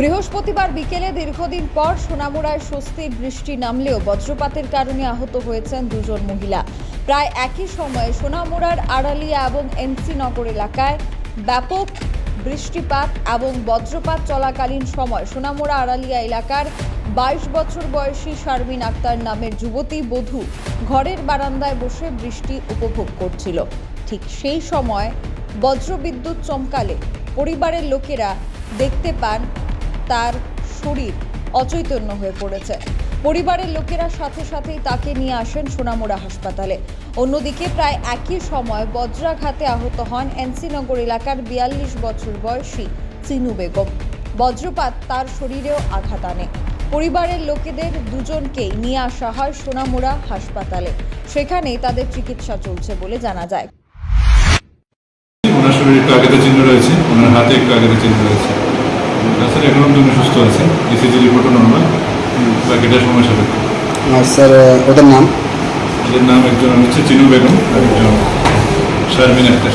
বৃহস্পতিবার বিকেলে দীর্ঘদিন পর সোনামুড়ায় স্বস্তির বৃষ্টি নামলেও বজ্রপাতের কারণে আহত হয়েছেন দুজন মহিলা। প্রায় একই সময়ে সোনামুড়ার আড়ালিয়া এবং এনসি নগর এলাকায় ব্যাপক বৃষ্টিপাত এবং বজ্রপাত চলাকালীন সময় সোনামুড়া আড়ালিয়া এলাকার বাইশ বছর বয়সী শারমিন আক্তার নামের যুবতী বধূ ঘরের বারান্দায় বসে বৃষ্টি উপভোগ করছিল। ঠিক সেই সময় বজ্রবিদ্যুৎ চমকালে পরিবারের লোকেরা দেখতে পান তার শরীর অচৈতন্য হয়ে পড়েছে। পরিবারের লোকেরা সাথে সাথেই তাকে নিয়ে আসেন সোনামুড়া হাসপাতালে। অন্যদিকে প্রায় একই সময় বজ্রাঘাতে আহত হন এনসিনগর এলাকার বিয়াল্লিশ বছর বয়সী চিনু বেগম। বজ্রপাত তার শরীরেও আঘাত আনে। পরিবারের লোকেদের দুজনকেই নিয়ে আসা হয় সোনামুড়া হাসপাতালে। সেখানে তাদের চিকিৎসা চলছে বলে জানা যায়। ওনার শরীরে একটু আঘাতের চিহ্ন রয়েছে। ওনার হাতে একটু আঘাতের চিহ্ন রয়েছে। তাছাড়া এখন জন্য সুস্থ আছে। ইসিজি রিপোর্টও নর্মাল বাকিটা সময় সাপেক্ষ। আর স্যার ওদের নাম? ওদের নাম একজন হচ্ছে চিনু বেগম আর একজন শারমিন আক্তার।